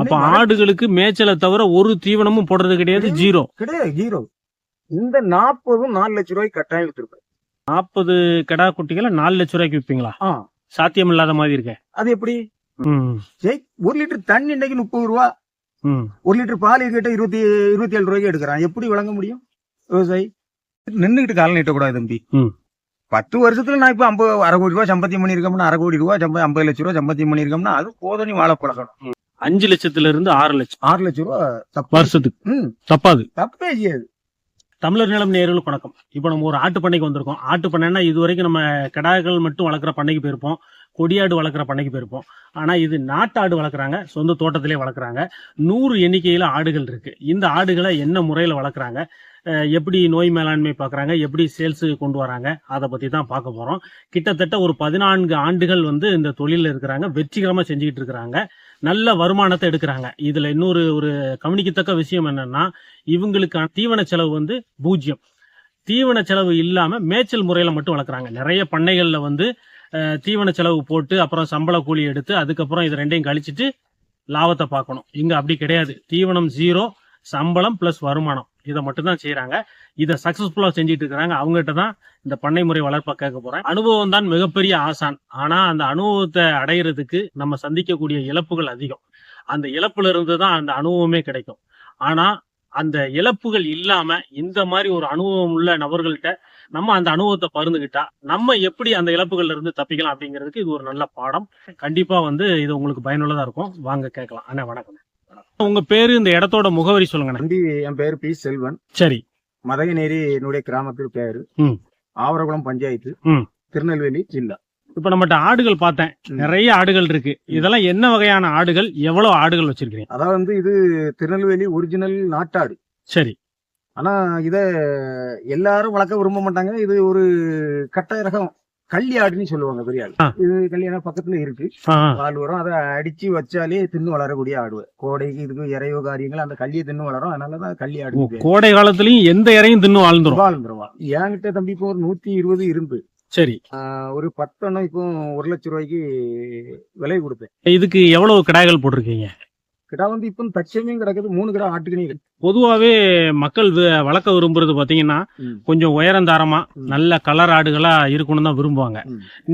அப்ப ஆடுகளுக்கு மேய்ச்சலை தவிர ஒரு தீவனமும் போடுறது கிடையாது ஜீரோ. கிடையாது ஜீரோ. இந்த நாற்பதும் நாலு லட்சம் ரூபாய்க்கு கட்டாயம் வித்துருப்பேன் நாற்பது கிடா குட்டிகளை நாலு லட்ச ரூபாய்க்கு விற்பீங்களா? சாத்தியம் இல்லாத மாதிரி இருக்கே. அது எப்படி? ஒரு லிட்டர் தண்ணி இன்னைக்கு முப்பது ரூபா. ஒரு லிட்டர் பால் கிட்ட இருபத்தி இருபத்தி ஏழு ரூபாய்க்கு எடுக்கிறான். எப்படி வழங்க முடியும்? விவசாயி நின்றுகிட்டு காலம் நீட்டக்கூடாது தம்பி. பத்து வருஷத்துல நான் இப்ப ஐம்பது அரை கோடி ரூபாய் சம்பாத்தியம் பண்ணிருக்கோம்னா அரை கோடி ரூபாய் ஐம்பது லட்சம் ரூபாய் சம்பாத்தியம் பண்ணிருக்கோம்னா அது போதும் நீ வாழ பழக்கணும் அஞ்சு லட்சத்துல இருந்து ஆறு லட்சம். ஆறு லட்சம் ரூபாய் தப்பு. வருஷத்துக்கு. தப்பாது. தப்பே செய்யாது. தமிழர் நிலம் நேர்களுக்கு வணக்கம் இப்போ நம்ம ஒரு ஆட்டு பண்ணைக்கு வந்திருக்கோம். ஆட்டு பண்ணைன்னா இது வரைக்கும் நம்ம கிடாய்கள் மட்டும் வளர்க்குற பண்ணைக்கு போயிருப்போம். கொடியாடு வளர்க்குற பண்ணைக்கு போயிருப்போம். ஆனா இது நாட்டாடு வளர்க்குறாங்க. சொந்த தோட்டத்திலே வளர்க்குறாங்க. நூறு எண்ணிக்கையில ஆடுகள் இருக்கு. இந்த ஆடுகளை என்ன முறையில் வளர்க்குறாங்க? எப்படி நோய் மேலாண்மை பார்க்குறாங்க எப்படி சேல்ஸு கொண்டு வராங்க அதை பற்றி தான் பார்க்க போகிறோம் கிட்டத்தட்ட ஒரு பதினான்கு ஆண்டுகள் வந்து இந்த தொழிலில் இருக்கிறாங்க வெற்றிகரமாக செஞ்சுக்கிட்டு இருக்கிறாங்க நல்ல வருமானத்தை எடுக்கிறாங்க. இதில் இன்னொரு ஒரு கவனிக்கத்தக்க விஷயம் என்னென்னா இவங்களுக்கான தீவன செலவு வந்து பூஜ்ஜியம். தீவன செலவு இல்லாமல் மேய்ச்சல் முறையில் மட்டும் வளர்க்குறாங்க நிறைய பண்ணைகளில் வந்து தீவன செலவு போட்டு அப்புறம் சம்பள கூலி எடுத்து அதுக்கப்புறம் இது ரெண்டையும் கழிச்சிட்டு லாபத்தை பார்க்கணும் இங்கே அப்படி கிடையாது. தீவனம் ஜீரோ சம்பளம் பிளஸ் வருமானம். இதை மட்டும் தான் செய்யறாங்க இதை சக்சஸ்ஃபுல்லா செஞ்சுட்டு இருக்கிறாங்க அவங்ககிட்ட தான் இந்த பண்ணை முறை வளர்ப்பை கேட்க போறேன். அனுபவம் தான் மிகப்பெரிய ஆசான். ஆனா அந்த அனுபவத்தை அடையிறதுக்கு நம்ம சந்திக்கக்கூடிய இழப்புகள் அதிகம். அந்த இழப்புல இருந்து தான் அந்த அனுபவமே கிடைக்கும். ஆனா அந்த இழப்புகள் இல்லாம இந்த மாதிரி ஒரு அனுபவம் உள்ள நபர்கள்ட்ட நம்ம அந்த அனுபவத்தை பருந்துகிட்டா நம்ம எப்படி அந்த இழப்புகள்ல இருந்து தப்பிக்கலாம் அப்படிங்கிறதுக்கு இது ஒரு நல்ல பாடம். கண்டிப்பா வந்து இது உங்களுக்கு பயனுள்ளதா இருக்கும். வாங்க கேட்கலாம். அண்ணா வணக்கம். உங்க பேரு இந்த இடத்தோட முகவரி சொல்லுங்கண்ணே. தம்பி என் பேர் பி. செல்வன். சரி. மதகநேரி என்னுடைய கிராமத்தில் பேரு. ம். ஆவரகுளம் பஞ்சாயத்து. ம். திருநெல்வேலி ஜில்லா. இப்ப நம்மகிட்ட ஆடுகள் பார்த்தேன். நிறைய ஆடுகள் இருக்கு. இதெல்லாம் என்ன வகையான ஆடுகள்? எவ்வளவு ஆடுகள் வச்சிருக்கீங்க அதாவது வந்து இது திருநெல்வேலி ஒரிஜினல் நாட்டாடு. சரி. ஆனா இத எல்லாரும் வளர்க்க விரும்ப மாட்டாங்க. இது ஒரு கட்டாய ரகம். கள்ளி ஆடுன்னு சொல்லுவாங்க பெரிய ஆடு. இது கல்யாணம் பக்கத்துல இருக்கு. ஆ, பால் வரும். அதை அடிச்சு வச்சாலே தின்னு வளரக்கூடிய ஆடு. கோடைக்கு இதுக்கு இறையோ காரியங்கள் அந்த கள்ளியை தின்னு வளரும். அதனாலதான் ஓ, ஆடு. கோடை காலத்துலயும் எந்த இறையும் தின்னு வாழ்ந்துரும்? வாழ்ந்துருவா. என்கிட்ட தம்பி இப்போ ஒரு நூத்தி இருபது இரும்பு. சரி. ஒரு பத்தெண்ணம் இப்போ ஒரு லட்சம் ரூபாய்க்கு விலை கொடுத்தேன். இதுக்கு எவ்வளவு கிடாய்கள் போட்டிருக்கீங்க? கிடா வந்து இப்போ தச்சமே கிடக்குது மூணு கிடா ஆட்டுக்கணி பொதுவாவே மக்கள் வளர்க்க விரும்புறது பாத்தீங்கன்னா ம். கொஞ்சம் உயரந்தாரமா ம். நல்ல கலர் ஆடுகளா இருக்கணும் தான் விரும்புவாங்க.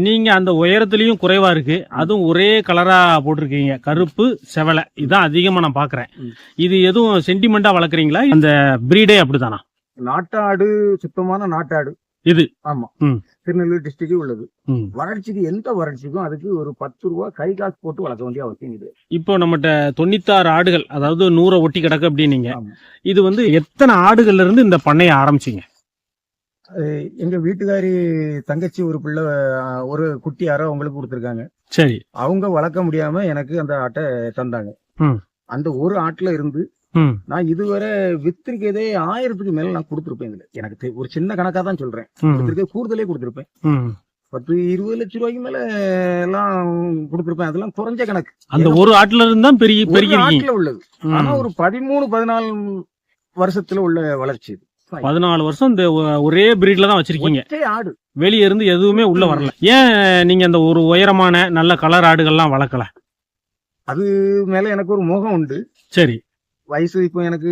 நீங்க அந்த உயரத்திலயும் குறைவா இருக்கு. அதுவும் ஒரே கலரா போட்டிருக்கீங்க. கருப்பு செவலை. இதான் அதிகமா நான் பாக்குறேன். இது எதுவும் சென்டிமெண்டா வளர்க்குறீங்களா? அந்த பிரீடே அப்படிதானா நாட்டாடு சுத்தமான நாட்டாடு. இது? ஆமா. திருநெல்வேலி டிஸ்ட்ரிக்ட் உள்ளது. வறட்சிக்கு எந்த வறட்சிக்கும் அதுக்கு ஒரு பத்து ரூபா கை காசு போட்டு வளர்க்க வேண்டிய அவசியம் இது இப்போ நம்மகிட்ட தொண்ணூத்தாறு ஆடுகள் அதாவது நூறை ஒட்டி கிடக்கு அப்படின்னீங்க. இது வந்து எத்தனை ஆடுகள்ல இருந்து இந்த பண்ணைய ஆரம்பிச்சீங்க எங்க வீட்டுக்காரி தங்கச்சி ஒரு பிள்ளை ஒரு குட்டி யாரோ அவங்களுக்கு கொடுத்துருக்காங்க சரி அவங்க வளர்க்க முடியாம எனக்கு அந்த ஆட்டை தந்தாங்க. அந்த ஒரு ஆட்டுல இருந்து நான் இதுவரை வித்திருக்கதே ஆயிரத்துக்கு மேல நான் கொடுத்துருப்பேன் இதுல. எனக்கு ஒரு சின்ன கணக்கா தான் சொல்றேன். ம். கொடுத்திருக்கே கூடுதலே கொடுத்துருப்பேன். பத்து இருபது லட்சம் ரூபாய்க்கு மேல எல்லாம் கொடுத்துருப்பேன். அதெல்லாம் குறைஞ்ச கணக்கு. அந்த ஒரு ஆட்டுல இருந்து பெரிய இருக்கீங்க ஆட்டுல உள்ளது. ஆனா. ஒரு பதிமூணு பதினாலு வருஷத்துல உள்ள வளர்ச்சி இது. பதினாலு வருஷம் இந்த ஒரே பிரீட்ல தான் வச்சிருக்கீங்க. ஆடு. வெளிய இருந்து எதுவுமே உள்ள வரல. ஏன் நீங்க அந்த ஒரு உயரமான நல்ல கலர் ஆடுகள்லாம் வளர்க்கல? அது மேல எனக்கு ஒரு முகம் உண்டு. சரி. வயசு இப்போ எனக்கு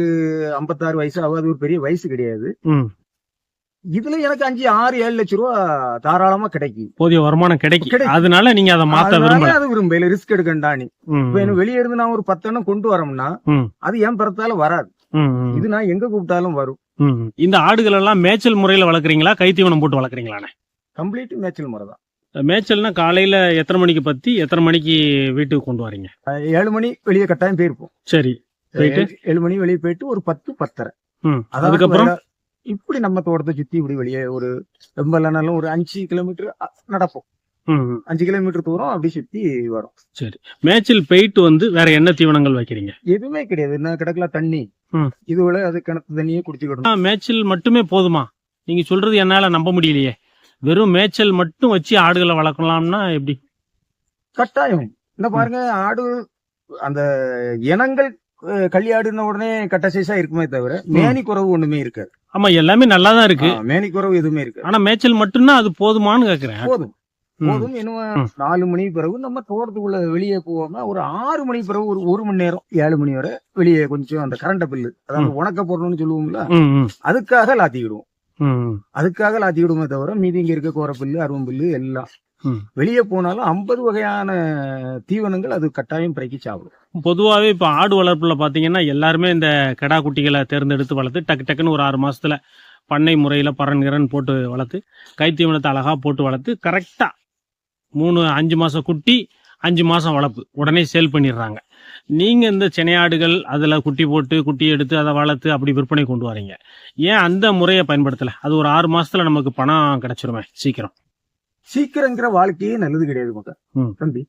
ஐம்பத்தாறு வயசு ஆகும் அது ஒரு பெரிய வயசு கிடையாது. இதுல எனக்கு அஞ்சு ஆறு ஏழு லட்சம் ரூபா தாராளமா கிடைக்கும். போதிய வருமானம் கிடைக்கும். அதனால நீங்க அதை மாத்த விரும்பல. அது விரும்பல. ரிஸ்க் எடுக்கண்டானி ம், இப்ப எனக்கு வெளியே இருந்து நான் ஒரு பத்தெண்ணம் கொண்டு வரோம்னா. அது ஏன் பிறத்தாலும் வராது. இது நான் எங்க கூப்பிட்டாலும் வரும். இந்த ஆடுகள் எல்லாம் மேய்ச்சல் முறையில வளர்க்குறீங்களா? கைத்தீவனம் போட்டு வளர்க்குறீங்களாண்ணே? கம்ப்ளீட் மேய்ச்சல் முறை தான். மேய்ச்சல்னா காலையில எத்தனை மணிக்கு பத்தி எத்தனை மணிக்கு வீட்டுக்கு கொண்டு வரீங்க? ஏழு மணி வெளியே கட்டாயம் போயிருப்போம். சரி? ஏழு- மணி வெளியே போயிட்டு ஒரு பத்து பத்தரை. அதுக்கப்புறம்? இப்படி நம்ம தோட்டத்தை சுத்தி இப்படி வெளியே ஒரு ரொம்ப இல்லைனாலும் ஒரு அஞ்சு கிலோமீட்டர் நடப்போம். அஞ்சு கிலோமீட்டர் தூரம் அப்படி சுத்தி வரும். மேய்ச்சல் போயிட்டு வந்து வேற என்ன தீவனங்கள் வைக்கிறீங்க? எதுவுமே கிடையாது. என்ன கிடக்கல தண்ணி. ம். இதுவரை அது கிணத்து தண்ணியே குடிச்சுக்கிடணும். ஆ, மேய்ச்சல் மட்டுமே போதுமா? நீங்க சொல்றது என்னால நம்ப முடியலையே. வெறும் மேய்ச்சல் மட்டும் வச்சு ஆடுகளை வளர்க்கலாம்னா எப்படி? கட்டாயம். இந்த பாருங்க ஆடு அந்த இனங்கள் அஹ், கள்ளியாடுன உடனே கட்ட சைஸா இருக்குமே தவிர மேனி குறவு ஒண்ணுமே இருக்காது ஆமா எல்லாமே நல்லா தான் இருக்கு மேனி குறவு எதுவுமே இருக்காது ஆனா மேய்ச்சல் மட்டும்னா அது போதுமான்னு கேக்குறேன். போதும். போதும். என்ன ம். நாலு மணி பிறகு நம்ம தோட்டத்துக்குள்ள வெளியே போகாம ஒரு ஆறு மணி பிறகு ஒரு ஒரு மணி நேரம் ஏழு மணி வரை வெளியே கொஞ்சம் அந்த கரண்ட் பில்லு. அதாவது உணக்க போடணும்னு சொல்லுவோம்ல அதுக்காக லாத்திக்கிடுவோம். அதுக்காக லாத்திக்கிடுவோமே தவிர மீதி இங்க இருக்க கோரப்புல்லு அருவம்புல்லு எல்லாம். வெளியே போனாலும் ஐம்பது வகையான தீவனங்கள் அது கட்டாயம் பிறக்கி சாப்பிடும். பொதுவாகவே இப்போ ஆடு வளர்ப்புல பார்த்தீங்கன்னா எல்லாருமே இந்த கிடா குட்டிகளை தேர்ந்தெடுத்து வளர்த்து டக்கு டக்குன்னு ஒரு ஆறு மாசத்துல பண்ணை முறையில் பரன்கிறன் போட்டு வளர்த்து கைத்தீவனத்தை அழகாக போட்டு வளர்த்து கரெக்டாக மூணு அஞ்சு மாதம் குட்டி அஞ்சு மாதம் வளர்ப்பு. உடனே சேல் பண்ணிடுறாங்க. நீங்கள் இந்த செனையாடுகள் அதில் குட்டி போட்டு குட்டி எடுத்து அதை வளர்த்து அப்படி விற்பனை கொண்டு வரீங்க. ஏன் அந்த முறையை பயன்படுத்தலை? அது ஒரு ஆறு மாசத்துல நமக்கு பணம் கிடைச்சிருமே சீக்கிரம். சீக்கிரங்கிற வாழ்க்கையே நல்லது கிடையாது மக்கள் ம். தம்பி.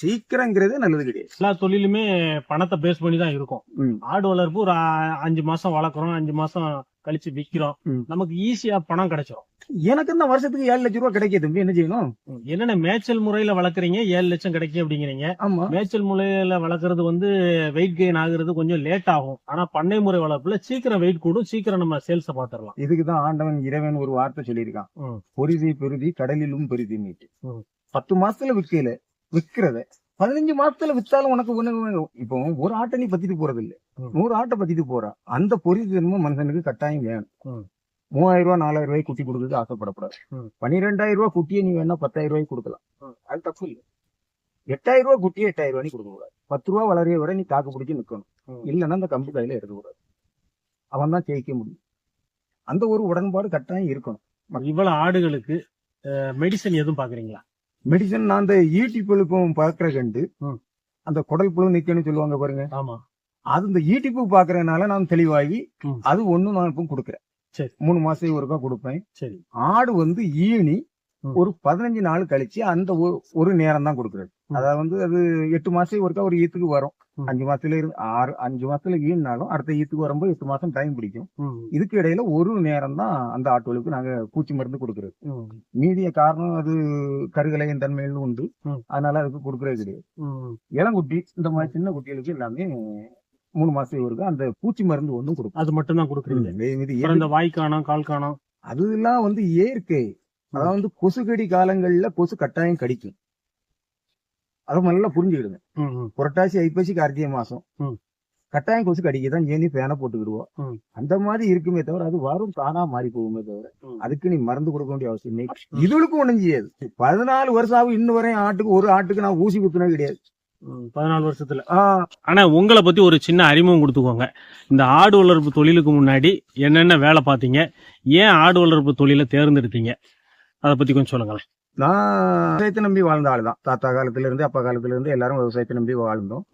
சீக்கிரங்கிறதே நல்லது கிடையாது எல்லா தொழிலுமே பணத்தை பேஸ் பண்ணி தான் இருக்கும். ஆடு வளர்ப்பு ஒரு அஞ்சு மாசம் வளர்க்குறோம் அஞ்சு மாசம் கழிச்சு விக்கிறோம். நமக்கு ஈஸியா பணம் கிடைச்சிரும். எனக்கு இந்த வருஷத்துக்கு ஏழு லட்சம் ரூபாய் கிடைக்கும் தம்பி என்ன செய்யணும்? என்னென்ன மேய்ச்சல் முறையில வளர்க்குறீங்க? ஏழு லட்சம் கிடைக்கும் அப்படிங்கிறீங்க. ஆமா. மேய்ச்சல் முறையில வளர்க்குறது வந்து வெயிட் கெயின் ஆகுறது கொஞ்சம் லேட் ஆகும். ஆனா பண்ணை முறை வளர்ப்புல சீக்கிரம் வெயிட் கூடும். சீக்கிரம் நம்ம சேல்ஸ பாத்துரலாம் இதுக்குதான் ஆண்டவன் இறைவன் ஒரு வார்த்தை சொல்லியிருக்கான். பொரிதி பெருதி கடலிலும் பெருதி மீட்டு. பத்து மாசத்துல விற்கல விக்கிறத பதினஞ்சு மாசத்துல வித்தாலும் உனக்கு ஒண்ணு இப்போ ஒரு ஆட்டை நீ பத்திட்டு போறது இல்ல. நூறு ஆட்டை பத்திட்டு போற. அந்த தன்மை மனுஷனுக்கு கட்டாயம் வேணும். மூவாயிரம் ரூபாய் நாலாயிரம் ரூபாய் குட்டி கொடுக்குறது ஆசைப்படக்கூடாது. பன்னிரெண்டாயிரம் ரூபாய் குட்டியை நீ வேணா பத்தாயிரம் ரூபாய்க்கு கொடுக்கலாம். அது தப்பு இல்லை. எட்டாயிரம் ரூபாய் குட்டியை எட்டாயிரம் ரூபாய் கொடுக்க கூடாது பத்து ரூபா வளரைய வரை நீ தாக்கு பிடிச்சி நிக்கணும். இல்லைன்னா அந்த கம்பு கையில எடுக்கக்கூடாது. அவன் தான் ஜெயிக்க முடியும். அந்த ஒரு உடன்பாடு கட்டாயம் இருக்கணும். இவ்வளவு ஆடுகளுக்கு மெடிசன் எதுவும் பாக்குறீங்களா? மெடிசன் நான் அந்த ஈட்டி புழுக்கும் பார்க்கற கண்டு. அந்த குடல் புழு நிக்கணும்னு சொல்லுவாங்க பாருங்க ஆமா அது இந்த ஈட்டிப்பு பாக்குறதுனால நான் தெளிவாகி. அது ஒண்ணு நான் இப்போ கொடுக்குறேன் சரி. மூணு மாசத்துக்கு ஒருக்கா கொடுப்பேன் சரி ஆடு வந்து ஈனி. ஒரு பதினஞ்சு நாள் கழிச்சு அந்த ஒரு- நேரம் தான் கொடுக்குறது. அதாவது வந்து அது எட்டு மாசத்துக்கு ஒருக்கா ஒரு ஈத்துக்கு வரும். அஞ்சு மாசத்துல இருந்து ஆறு அஞ்சு மாசத்துல ஈனாலும் அடுத்த ஈத்துக்கு வரும்போது எட்டு மாசம் டைம் பிடிக்கும். இதுக்கு இடையில ஒரு நேரம் தான் அந்த ஆட்டுகளுக்கு நாங்க பூச்சி மருந்து கொடுக்குறது. மீதிய காரணம் அது கருகலையின் தன்மையில் உண்டு. அதனால அதுக்கு கொடுக்கறது கிடையாது. இளங்குட்டி இந்த மாதிரி சின்ன குட்டிகளுக்கு எல்லாமே மூணு மாசத்துக்கு ஒருக்கா அந்த பூச்சி மருந்து ஒன்றும் கொடுக்கும் அது மட்டும் தான் கொடுக்குறீங்க இந்த வாய்க்கானம் கால் காணம் அதெல்லாம் வந்து இயற்கை. அதாவது வந்து கொசுக்கடி காலங்கள்ல கொசு கட்டாயம் கடிக்கும். அதை நல்லா புரிஞ்சுக்கிடுங்க. புரட்டாசி ஐப்பசி கார்த்திகை மாசம். கட்டாயம் கொசு கடிக்கதான் ஏனி பேனை போட்டுக்கிடுவோம். அந்த மாதிரி இருக்குமே தவிர அது வரும் தானா மாறி போகுமே தவிர. அதுக்கு நீ மருந்து கொடுக்க வேண்டிய அவசியம் இல்லை. இதுகளுக்கும் ஒண்ணும் செய்யாது. பதினாலு வருஷம் ஆகும் இன்னும் வரையும் ஆட்டுக்கு ஒரு ஆட்டுக்கு நான் ஊசி குத்துனது கிடையாது. பதினாலு வருஷத்துல. ஆஹ் ஆனா உங்களை பத்தி ஒரு சின்ன அறிமுகம் கொடுத்துக்கோங்க. இந்த ஆடு வளர்ப்பு தொழிலுக்கு முன்னாடி என்னென்ன வேலை பார்த்தீங்க? ஏன் ஆடு வளர்ப்பு தொழிலை தேர்ந்தெடுத்தீங்க? அதை பத்தி கொஞ்சம் சொல்லுங்களேன். நான் விவசாயத்தை நம்பி வாழ்ந்த ஆள் தான் தாத்தா காலத்துல இருந்து அப்பா காலத்துல இருந்து எல்லாரும் விவசாயத்தை நம்பி வாழ்ந்தோம்.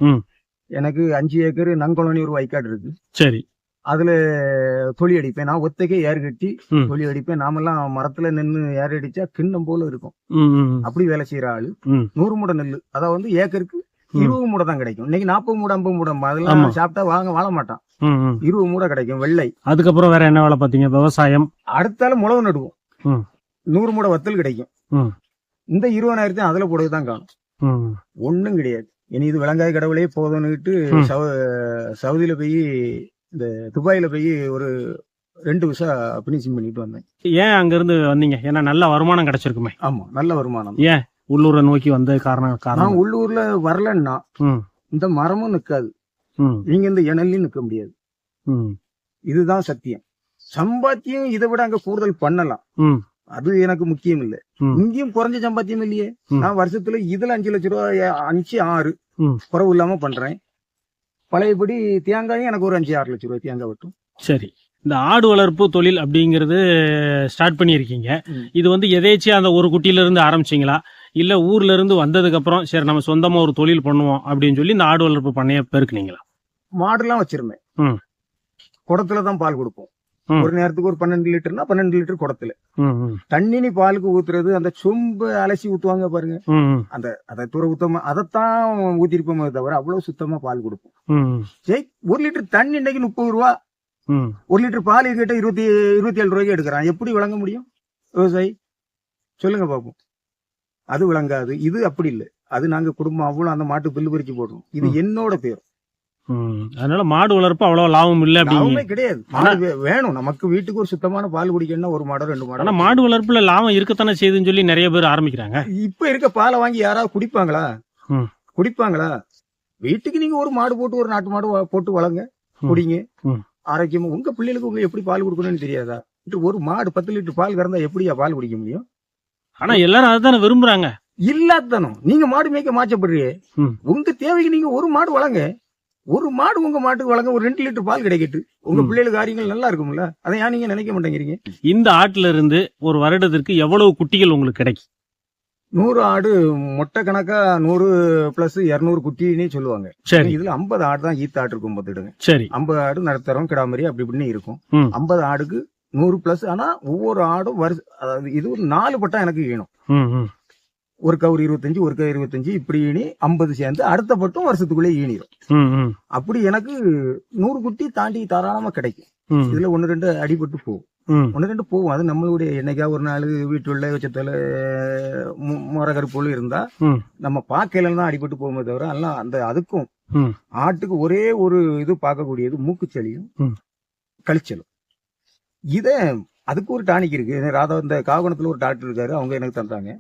எனக்கு அஞ்சு ஏக்கர் நங்கொலனி ஒரு வயக்காடு இருக்கு சரி அதுல தொழி அடிப்பேன் நான் ஒத்தைக்கே ஏர் கட்டி. தொழி அடிப்பேன் நாமெல்லாம் மரத்துல நின்னு ஏர் அடிச்சா கிண்ணம் போல இருக்கும். அப்படி வேலை செய்யற ஆளு. நூறு மூடை நெல்லு அதாவது வந்து ஏக்கருக்கு. இருபது மூடை தான் கிடைக்கும் இன்னைக்கு நாற்பது மூடை ஐம்பது மூடை. அதெல்லாம் சாப்பிட்டா வாங்க வாழ மாட்டான். இருபது மூடை கிடைக்கும் வெள்ளை அதுக்கப்புறம் வேற என்ன வேலை பார்த்தீங்க விவசாயம் அடுத்தால முளவு நடுவோம். நூறு மூடை வத்தல் கிடைக்கும். இந்த இருபதாயிரத்தையும் அதுல போடுறது தான் காணும். ஒண்ணும் கிடையாது. இனி இது விளங்காய கடவுளே போதும்னுட்டு. சவு சவுதியில போய் இந்த துபாயில போய் ஒரு ரெண்டு வருஷம் பினிஷிங் பண்ணிட்டு வந்தேன். ஏன் அங்க இருந்து வந்தீங்க? ஏன்னா நல்ல வருமானம் கிடைச்சிருக்குமே. ஆமா நல்ல வருமானம். ஏன்? உள்ளூரை நோக்கி வந்த காரணம். காரணம் உள்ளூர்ல வரலன்னா இந்த மரமும் நிக்காது. நீங்க இந்த இணலையும் நிக்க முடியாது. இதுதான் சத்தியம். சம்பாத்தியம் இதை விட அங்க கூடுதல் பண்ணலாம். அது எனக்கு முக்கியம் இல்ல. இங்கேயும் குறைஞ்ச சம்பாத்தியம் இல்லையே. நான் வருஷத்துல இதுல அஞ்சு லட்ச ரூபாய் அஞ்சு ஆறு. குறவு இல்லாம பண்றேன் பழையபடி தேங்காயும் எனக்கு ஒரு அஞ்சு ஆறு லட்ச ரூபாய் தேங்காய் வெட்டும் சரி இந்த ஆடு வளர்ப்பு தொழில் அப்படிங்கிறது ஸ்டார்ட் பண்ணியிருக்கீங்க. இது வந்து எதேச்சியா அந்த ஒரு குட்டியில இருந்து ஆரம்பிச்சீங்களா இல்ல ஊர்ல இருந்து வந்ததுக்கு அப்புறம் சரி நம்ம சொந்தமா ஒரு தொழில் பண்ணுவோம் அப்படின்னு சொல்லி இந்த ஆடு வளர்ப்பு பண்ணைய பெருக்குனீங்களா மாடுலாம் வச்சிருந்தேன். குடத்துல தான் பால் கொடுப்போம். ஒரு நேரத்துக்கு ஒரு பன்னெண்டு லிட்டர்னா பன்னெண்டு லிட்டர் குடத்துல. ம், ம், தண்ணி நீ பாலுக்கு ஊத்துறது அந்த சொம்பு அலசி ஊத்துவாங்க பாருங்க. அந்த அதை தூர ஊத்தமா அதைத்தான் ஊத்திருப்போமே தவிர அவ்வளவு சுத்தமா பால் கொடுப்போம். சரி ஒரு லிட்டர் தண்ணி இன்னைக்கு முப்பது ரூபா. ஒரு லிட்டர் பால் கிட்ட இருபத்தி இருபத்தி ஏழு ரூபாய்க்கு எடுக்கிறான். எப்படி விளங்க முடியும்? விவசாயி சொல்லுங்க பாப்போம். அது விளங்காது. இது அப்படி இல்லை. அது நாங்க குடும்பம் அவ்வளவு அந்த மாட்டு பில்லு பறிச்சு போடுறோம். இது. என்னோட பேர் ம். அதனால மாடு வளர்ப்பு அவ்வளவு லாபம் இல்ல லாபமே கிடையாது. மாடு வேணும். நமக்கு வீட்டுக்கு ஒரு சுத்தமான பால் குடிக்கணும்னா ஒரு மாடோ ரெண்டு ஆனா மாடோ வளர்ப்புல லாபம் இருக்கத்தானே செய்யுதுன்னு சொல்லி நிறைய பேர் ஆரம்பிக்கிறாங்க. இப்ப இருக்க பாலை வாங்கி யாராவது குடிப்பாங்களா. குடிப்பாங்களா? வீட்டுக்கு நீங்க ஒரு மாடு போட்டு ஒரு நாட்டு மாடு போட்டு வளங்க. குடிங்க. ஆரோக்கியமா உங்க பிள்ளைகளுக்கு உங்க எப்படி பால் கொடுக்கணும்னு தெரியாதா? ஒரு மாடு பத்து லிட்டர் பால் கறந்தா எப்படியா பால் குடிக்க முடியும்? ஆனா எல்லாரும் அதுதானே விரும்புறாங்க. இல்லாதனும் நீங்க மாடு மேய்க்க மாச்சப்படுறீங்க. உங்க தேவைக்கு நீங்க ஒரு மாடு வளங்க ஒரு மாடு உங்க மாட்டுக்கு வளங்க ஒரு ரெண்டு லிட்டர் பால் கிடைக்கட்டு. உங்க. பிள்ளைகளுக்கு காரியங்கள் நல்லா இருக்கும்ல? அதை ஏன் நீங்க நினைக்க மாட்டேங்கிறீங்க? இந்த ஆட்டுல இருந்து ஒரு வருடத்திற்கு எவ்வளவு குட்டிகள் உங்களுக்கு கிடைக்கும்? நூறு ஆடு மொட்டை கணக்கா நூறு பிளஸ் இருநூறு குட்டின்னு சொல்லுவாங்க. சரி. இதுல ஐம்பது ஆடு தான் ஈத்த ஆடு இருக்கும் பார்த்துடுங்க சரி. ஐம்பது ஆடு நடுத்தரம் கிடாமரி அப்படி இப்படின்னு இருக்கும். ஐம்பது ஆடுக்கு நூறு பிளஸ் ஆனா ஒவ்வொரு ஆடும் வருஷ அதாவது இது ஒரு நாலு பட்டா எனக்கு வேணும். ஒரு கவர் இருபத்தஞ்சு ஒரு கவர் இருபத்தஞ்சு இப்படி ஈனி ஐம்பது சேர்ந்து அடுத்த பட்டம் வருஷத்துக்குள்ளே ஈனிரும் ம், ம். அப்படி எனக்கு நூறு குட்டி தாண்டி தாராளமா கிடைக்கும் இதுல ஒன்னு ரெண்டு அடிபட்டு போகும். ஒன்னு ரெண்டு போகும் அது நம்மளுடைய என்னைக்கா ஒரு நாள் வீட்டுள்ள வச்சத்துல முறகருப்போல் இருந்தா. நம்ம பார்க்கலன்னு தான் அடிபட்டு போகுமே தவிர எல்லாம் அந்த அதுக்கும். ஆட்டுக்கு ஒரே ஒரு இது பார்க்கக்கூடியது மூக்குச்சளியும். கழிச்சலும் இத அதுக்கு ஒரு டானிக் இருக்கு ராதா இந்த காவனத்துல ஒரு டாக்டர் இருக்காரு அவங்க எனக்கு தந்தாங்க.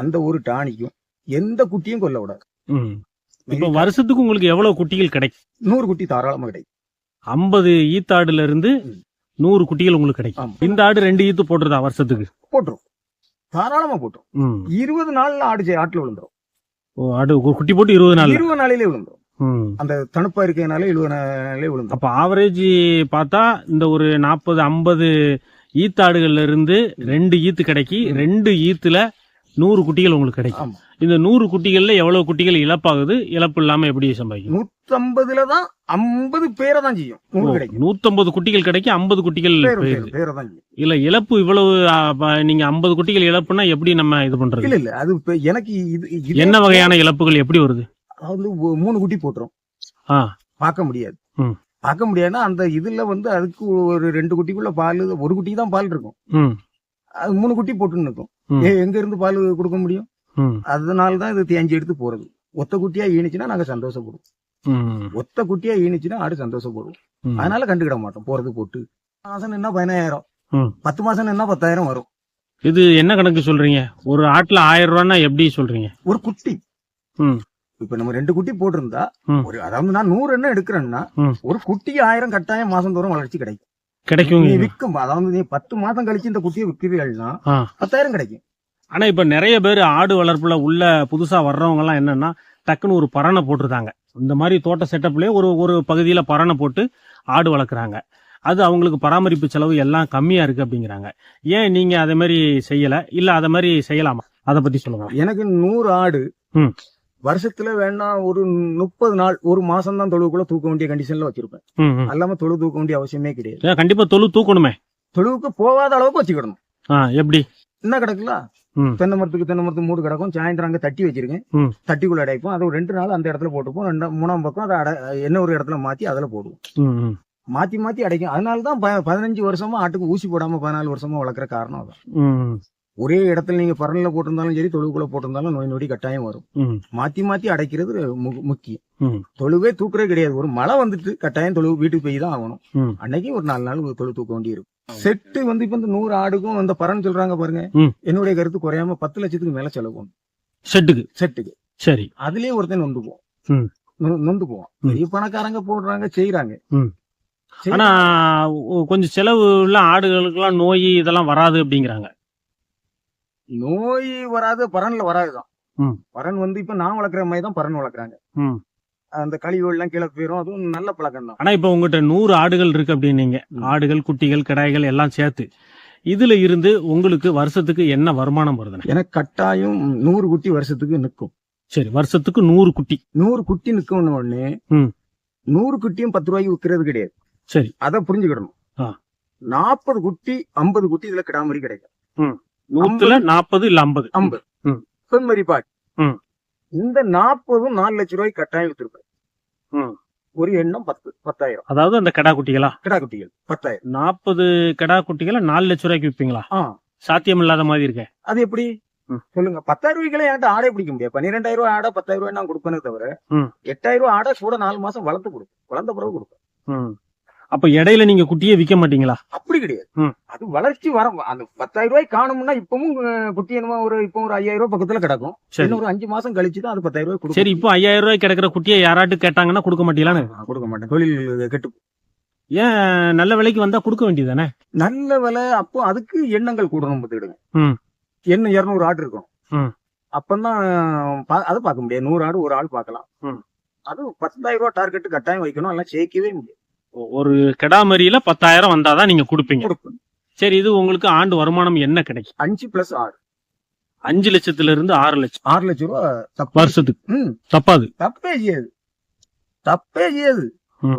அந்த ஒரு டானிக்கும் எந்த குட்டியும் கொல்ல விடாது. இப்ப வருஷத்துக்கு உங்களுக்கு எவ்வளவு குட்டிகள் கிடைக்கும்? நூறு குட்டி தாராளமா கிடைக்கும். ஐம்பது ஈத்தாடுல இருந்து. நூறு குட்டிகள் உங்களுக்கு கிடைக்கும். இந்த ஆடு ரெண்டு ஈத்து போட்டுருதா வருஷத்துக்கு? போட்டுரும். தாராளமா போட்டுரும். இருபது நாள்ல ஆடு ஆட்டுல விழுந்துரும். ஓ, ஆடு ஒரு குட்டி போட்டு இருபது நாள் இருபது நாளிலே விழுந்துரும். அந்த தணுப்பா இருக்கனால எழுபது நாளிலே விழுந்துரும். அப்ப ஆவரேஜ் பார்த்தா இந்த ஒரு நாற்பது ஐம்பது ஈத்தாடுகள்ல இருந்து ரெண்டு ஈத்து கிடைக்கி ரெண்டு ஈத்துல நூறு குட்டிகள் உங்களுக்கு கிடைக்கும். இந்த நூறு குட்டிகள்ல எவ்வளவு குட்டிகள் இழப்பாகுது? இழப்பு இல்லாம எப்படி சம்பாதிக்கும்? நூத்தம்பதுல தான் ஐம்பது பேரை தான் செய்யும். நூத்தம்பது குட்டிகள் கிடைக்கும் ஐம்பது குட்டிகள் இல்ல இழப்பு இவ்வளவு நீங்க ஐம்பது குட்டிகள் இழப்புனா எப்படி நம்ம இது பண்றது? இல்ல இல்ல அது எனக்கு இது என்ன வகையான இழப்புகள் எப்படி வருது? அதாவது மூணு குட்டி போட்டுரும். ஆ. பார்க்க முடியாது. பார்க்க முடியாதுன்னா அந்த இதுல வந்து அதுக்கு ஒரு ரெண்டு குட்டிக்குள்ள பால் ஒரு குட்டி தான் பால் இருக்கும். அது மூணு குட்டி போட்டுன்னு இருக்கும். எங்க இருந்து பால் கொடுக்க முடியும்? ம். அதனால தான் இது தேஞ்சி எடுத்து போறது. ஒத்த குட்டியா ஈனுச்சுன்னா நாங்க சந்தோஷப்படுவோம். ஒத்த குட்டியா ஈனுச்சுன்னா ஆடு சந்தோஷப்படுவோம். அதனால கண்டுக்கிட மாட்டோம். போறது போட்டு. மாசம் என்ன பதினாயிரம். பத்து மாசம் என்ன பத்தாயிரம் வரும்? இது என்ன கணக்கு சொல்றீங்க? ஒரு ஆட்டுல ஆயிரம் ரூபான்னா எப்படி சொல்றீங்க? ஒரு குட்டி. இப்ப நம்ம ரெண்டு குட்டி போட்டிருந்தா. ஒரு அதாவது நான் நூறு எண்ணம் எடுக்கிறேன்னா. ஒரு குட்டிக்கு ஆயிரம் கட்டாயம் மாசம் தோறும் வளர்ச்சி கிடைக்கும். கிடைக்கும் நீ விற்கும் அதாவது நீ பத்து மாசம் கழிச்சு இந்த குட்டியை விற்கிறீர்கள்னா. பத்தாயிரம் கிடைக்கும். ஆனா இப்ப நிறைய பேர் ஆடு வளர்ப்புல உள்ள புதுசா வர்றவங்க எல்லாம் என்னன்னா டக்குன்னு ஒரு பரணை போட்டிருந்தாங்க இந்த மாதிரி தோட்ட செட்டப்லயே ஒரு ஒரு பகுதியில பரணை போட்டு ஆடு வளர்க்குறாங்க. அது அவங்களுக்கு பராமரிப்பு செலவு எல்லாம் கம்மியா இருக்கு அப்படிங்கிறாங்க. ஏன் நீங்க அதே மாதிரி செய்யல? இல்ல அத மாதிரி செய்யலாமா? அத பத்தி சொல்லுங்க. எனக்கு நூறு ஆடு ம். வருஷத்துல வேணா ஒரு முப்பது நாள் ஒரு மாசம் தான் தொழுவுக்குள்ள தூக்க வேண்டிய கண்டிஷன்ல வச்சிருப்பேன். அல்லாம தொழு தூக்க வேண்டிய அவசியமே கிடையாது. கண்டிப்பா தொழு தூக்கணுமே. தொழுவுக்கு போகாத அளவுக்கு வச்சுக்கிடணும். ஆ எப்படி? என்ன கிடக்குல. தென்னை மரத்துக்கு தென்னை மரத்துக்கு மூடு கிடக்கும் சாயந்தரம் அங்க தட்டி வச்சிருக்கேன். தட்டிக்குள்ள அடைப்போம். அது ரெண்டு நாள் அந்த இடத்துல போட்டுப்போம். ரெண்டு மூணாம் பக்கம் அதை என்ன ஒரு இடத்துல மாத்தி அதுல போடுவோம். மாத்தி மாத்தி அடைக்கும். அதனால தான் ப- பதினஞ்சு வருஷமா ஆட்டுக்கு ஊசி போடாம பதினாலு வருஷமா வளர்க்குற காரணம் அதான். ஒரே இடத்துல நீங்க பரனில போட்டிருந்தாலும் சரி தொழுவுக்குள்ள போட்டிருந்தாலும் நோய் நொடி கட்டாயம் வரும். மாத்தி மாத்தி அடைக்கிறது முக்கியம். தொழுவே தூக்குறே கிடையாது. ஒரு மழை வந்துட்டு கட்டாயம் தொழு வீட்டுக்கு போய் தான் ஆகணும். அன்னைக்கு ஒரு நாலு நாள் தொழு தூக்க வேண்டி இருக்கும் செட்டு வந்து இப்ப இந்த நூறு ஆடுக்கும் இந்த பரன் சொல்றாங்க பாருங்க. என்னுடைய கருத்து குறையாம பத்து லட்சத்துக்கு மேல செலவு ஷெட்டுக்கு செட்டுக்கு? சரி. அதுலயே ஒருத்தன் நொந்து போவான். ம். நொ- நொந்து போவான். ம். பெரிய பணக்காரங்க போடுறாங்க செய்யறாங்க. ஆனா கொஞ்சம் செலவு உள்ள ஆடுகளுக்கெல்லாம் நோய் இதெல்லாம் வராது அப்படிங்கிறாங்க. நோய் வராது பரன்ல வராதுதான். பரன் வந்து இப்ப நான் வளர்க்குற மாதிரி தான் பரன் வளர்க்குறாங்க. அந்த கழிவுகள் எல்லாம் கீழே போயிரும். அதுவும் நல்ல பழக்கம் தான் ஆனா இப்ப உங்ககிட்ட நூறு ஆடுகள் இருக்கு அப்படின்னீங்க. ஆடுகள் குட்டிகள் கிடாய்கள் எல்லாம் சேர்த்து. இதுல இருந்து உங்களுக்கு வருஷத்துக்கு என்ன வருமானம் வருதுண்ணே? எனக்கு கட்டாயம் நூறு குட்டி வருஷத்துக்கு நிற்கும். சரி வருஷத்துக்கு நூறு குட்டி. நூறு குட்டி நிக்கணும் உடனே. நூறு குட்டியும் பத்து ரூபாய்க்கு விற்கிறது கிடையாது. சரி. அதை புரிஞ்சுக்கிடணும். நாற்பது குட்டி ஐம்பது குட்டி இதுல கிடாமரி கிடைக்கும். நூத்துல நாற்பது இல்ல ஐம்பது. ஐம்பது. செம்மறி பாட். இந்த நாற்பதும் நாலு லட்சம் ரூபாய்க்கு கட்டாயம் வித்திருப்பேன் ம். ஒரு எண்ணம் பத்து பத்தாயிரம். அதாவது அந்த கடா குட்டிகளா? கிடா குட்டிகள் பத்தாயிரம். நாற்பது கடா குட்டிகளை நாலு லட்சம் ரூபாய்க்கு விற்பீங்களா சாத்தியம் இல்லாத மாதிரி இருக்கே. அது எப்படி. சொல்லுங்க. பத்தாயிரம் ரூபாய்க்குலாம் என்கிட்ட ஆடை பிடிக்க முடியாது. பன்னிரெண்டாயிரம் ரூபாய் ஆடை பத்தாயிரம் ரூபாய் நான் கொடுப்பேனே தவிர. எட்டாயிரம் ரூபாய் ஆடை கூட நாலு மாசம் வளர்த்து கொடுப்பேன். வளர்ந்த பிறகு கொடுப்பேன். அப்ப இடையில நீங்க குட்டியே விக்க மாட்டீங்களா? அப்படி கிடையாது. அது வளர்ச்சி வர அந்த பத்தாயிரம் ரூபாய் காணும்னா இப்பவும் குட்டி என்னமோ ஒரு இப்போ ஒரு ஐயாயிரம் ரூபாய் பக்கத்துல கிடக்கும். இன்னும் ஒரு அஞ்சு மாசம் கழிச்சு தான் அது பத்தாயிரம் ரூபாய் கொடுக்கும். சரி இப்போ ஐயாயிரம் ரூபாய் கிடைக்கிற குட்டியை யாராட்டு கேட்டாங்கன்னா கொடுக்க மாட்டீங்களான்னு? கொடுக்க மாட்டேன். தொழில் கெட்டு ஏன் நல்ல விலைக்கு வந்தா கொடுக்க வேண்டியதானே நல்ல விலை அப்போ அதுக்கு எண்ணங்கள் கூடணும் பார்த்துக்கிடுங்க. எண்ணம் இருநூறு ஆடு இருக்கும். அப்பந்தான் அதை பார்க்க முடியாது. நூறு ஆடு ஒரு ஆள் பார்க்கலாம். ம். அது பத்தாயிரம் ரூபாய் டார்கெட் கட்டாயம் வைக்கணும். எல்லாம் சேர்க்கவே முடியாது. ஒரு கெடாமரியில பத்தாயிரம் வந்தாதான் நீங்க கொடுப்பீங்க. சரி இது உங்களுக்கு ஆண்டு வருமானம் என்ன கிடைக்கும்? அஞ்சு பிளஸ் ஆறு. அஞ்சு லட்சத்துல இருந்து ஆறு லட்சம். ஆறு லட்சம் ரூபா வருஷத்துக்கு. தப்பாது. தப்பே செய்யாது. தப்பே செய்யாது.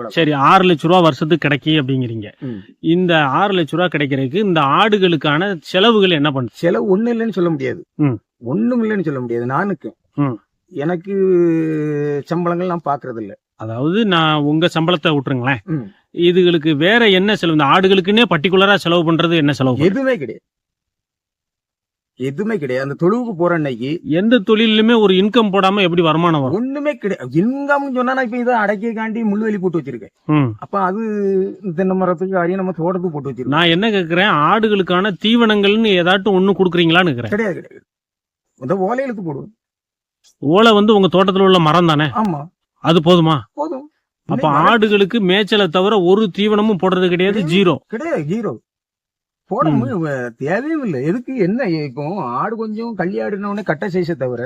சரி ஆறு லட்ச ரூபா வருஷத்துக்கு கிடைக்கும் அப்படிங்கிறீங்க. இந்த ஆறு லட்ச ரூபா கிடைக்கிறதுக்கு இந்த ஆடுகளுக்கான செலவுகள் என்ன பண்ணுது செலவு ஒண்ணு இல்லைன்னு சொல்ல முடியாது. ஒண்ணும் இல்லைன்னு சொல்ல முடியாது. நானுக்கு. எனக்கு சம்பளங்கள் நான் பாக்குறது இல்ல அதாவது நான் உங்க சம்பளத்தை விட்டுருங்களேன். இதுகளுக்கு வேற என்ன செலவு? இந்த ஆடுகளுக்குன்னே பர்டிகுலரா செலவு பண்றது என்ன செலவு? எதுவுமே கிடையாது. எதுவுமே கிடையாது. அந்த தொழுவுக்கு போற அன்னைக்கு எந்த தொழிலுமே ஒரு இன்கம் போடாம எப்படி வருமானம் வரும்? ஒண்ணுமே கிடையாது. இன்கம் சொன்னா நான் இப்ப இதை அடக்கிக்காண்டி முள்வேலி போட்டு வச்சிருக்கேன். அப்ப அது தென்னை மரத்துக்கு அரிய நம்ம தோட்டத்துக்கு போட்டு வச்சிருக்கோம். நான் என்ன கேக்குறேன்? ஆடுகளுக்கான தீவனங்கள்னு ஏதாட்டும் ஒண்ணு குடுக்குறீங்களான்னு கேக்குறேன். கிடையாது கிடையாது. இந்த ஓலை இழுத்து போடுவோம். ஓலை வந்து உங்க தோட்டத்துல உள்ள மரம் தானே? ஆமா. அது போதுமா? போதும். அப்ப ஆடுகளுக்கு மேய்ச்சலை தவிர ஒரு தீவனமும் போடுறது கிடையாது ஜீரோ. கிடையாது ஜீரோ. போட தேவையும் இல்லை. எதுக்கு என்ன இப்போ ஆடு கொஞ்சம் கல்யாடின உடனே கட்ட செய்ய தவிர.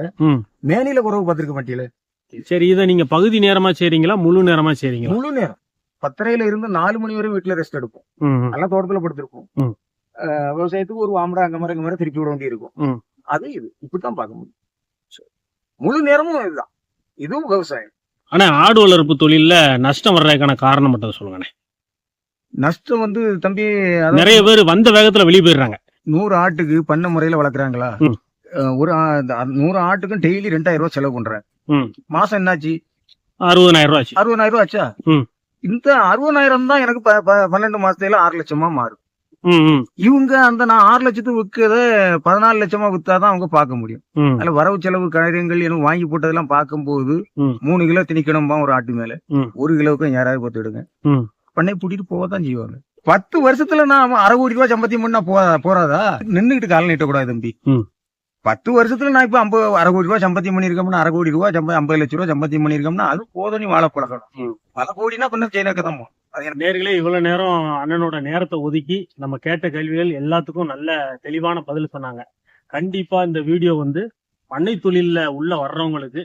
மேனில குறவு பார்த்திருக்க மாட்டீங்களே? சரி இதை நீங்க பகுதி நேரமா செய்றீங்களா முழு நேரமா செய்றீங்களா? முழு நேரம். பத்தரையில இருந்து நாலு மணி வரை வீட்டுல ரெஸ்ட் எடுப்போம். நல்லா தோட்டத்துல படுத்திருப்போம். விவசாயத்துக்கு ஒரு வாமடா அங்க மரம் இங்க மரம் திருப்பி விட வேண்டி இருக்கும். அது இது. இப்படித்தான் பார்க்க முடியும். முழு நேரமும் இதுதான். இதுவும் விவசாயம். ஆனா ஆடு வளர்ப்பு தொழில்ல நஷ்டம் வர்றதுக்கான காரணம் மட்டும் சொல்லுங்கண்ணே. நஷ்டம் வந்து தம்பி நிறைய பேர் வந்த வேகத்துல வெளியே போயிடுறாங்க. நூறு ஆட்டுக்கு பண்ண முறையில வளர்க்குறாங்களா? ஒரு நூறு ஆட்டுக்கும் டெய்லி ரெண்டாயிரம் ரூபாய் செலவு பண்றேன். ம். மாசம் என்னாச்சு? அறுபதனாயிரம் ரூபாய் அறுபதாயிரம் ரூபாய் ஆச்சா. இந்த அறுபதாயிரம் தான் எனக்கு பன்னெண்டு மாசத்துல ஆறு லட்சமா மாறும். இவங்க அந்த நான் ஆறு லட்சத்துக்கு விற்கிறத பதினாலு லட்சமா வித்தாதான் அவங்க பார்க்க முடியும் அதுல வரவு செலவு காரியங்கள் எனக்கு வாங்கி போட்டதெல்லாம் பார்க்கும்போது. மூணு கிலோ திணிக்கணும்பா ஒரு ஆட்டு மேல. ஒரு கிலோவுக்கு யாராவது பார்த்துடுங்க ம். பண்ணை பூட்டிட்டு போகத்தான் செய்வாங்க பத்து வருஷத்துல நான் அரை கோடி ரூபாய் சம்பத்தியம் பண்ணா போ- போறாதா நின்னுகிட்டு காலம் நீட்டக்கூடாது தம்பி. பத்து வருஷத்துல நான் இப்ப ஐம்பது அரை கோடி ரூபாய் சம்பத்தியம் பண்ணிருக்கோம்னா அரை கோடி ரூபாய் ஐம்பது லட்ச ரூபாய் சம்பத்தியம் பண்ணிருக்கோம்னா அது போதும் நீ வாழ பழக்கணும். பல கோடினா கொஞ்சம் செய்யறக்க நேர்களே இவ்வளவு நேரம் அண்ணனோட நேரத்தை ஒதுக்கி நம்ம கேட்ட கேள்விகள் எல்லாத்துக்கும் நல்ல தெளிவான பதில் சொன்னாங்க. கண்டிப்பா இந்த வீடியோ வந்து பண்ணை தொழில்ல உள்ள வர்றவங்களுக்கு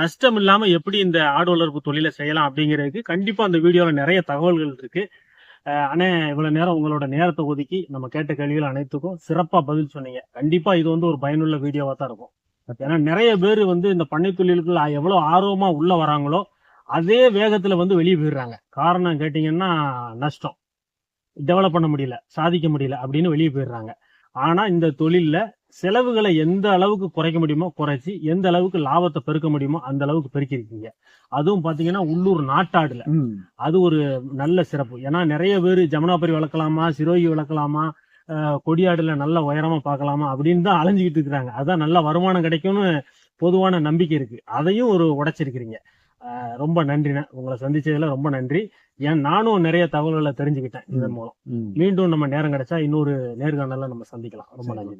நஷ்டம் இல்லாம எப்படி இந்த ஆடு வளர்ப்பு தொழிலை செய்யலாம் அப்படிங்கிறதுக்கு கண்டிப்பா அந்த வீடியோல நிறைய தகவல்கள் இருக்கு. அண்ணே இவ்வளவு நேரம் உங்களோட நேரத்தை ஒதுக்கி நம்ம கேட்ட கேள்விகள் அனைத்துக்கும் சிறப்பா பதில் சொன்னீங்க. கண்டிப்பா இது வந்து ஒரு பயனுள்ள வீடியோவா தான் இருக்கும். ஏன்னா நிறைய பேர் வந்து இந்த பண்ணை தொழிலுக்குள்ள எவ்வளவு ஆர்வமா உள்ள வராங்களோ அதே வேகத்துல வந்து வெளியே போயிடுறாங்க. காரணம் கேட்டீங்கன்னா நஷ்டம். டெவலப் பண்ண முடியல சாதிக்க முடியல அப்படின்னு வெளியே போயிடுறாங்க. ஆனா இந்த தொழில்ல செலவுகளை எந்த அளவுக்கு குறைக்க முடியுமோ குறைச்சி எந்த அளவுக்கு லாபத்தை பெருக்க முடியுமோ அந்த அளவுக்கு பெருக்கிருக்கீங்க அதுவும் பாத்தீங்கன்னா உள்ளூர் நாட்டாடுல. அது ஒரு நல்ல சிறப்பு. ஏன்னா நிறைய பேர் ஜமுனாபரி வளர்க்கலாமா சிரோகி வளர்க்கலாமா கொடியாடுல நல்ல உயரமா பார்க்கலாமா அப்படின்னு தான் அலைஞ்சுக்கிட்டு இருக்கிறாங்க. அதான் நல்ல வருமானம் கிடைக்கும்னு பொதுவான நம்பிக்கை இருக்கு. அதையும் ஒரு உடைச்சிருக்கிறீங்க. ரொம்ப நன்றிண்ணே. உங்களை சந்திச்சதுல ரொம்ப நன்றி. ஏன் நானும் நிறைய தகவல்களை தெரிஞ்சுக்கிட்டேன் இதன் மூலம். மீண்டும் நம்ம நேரம் கிடைச்சா இன்னொரு நேர்காணல நம்ம சந்திக்கலாம். ரொம்ப நன்றி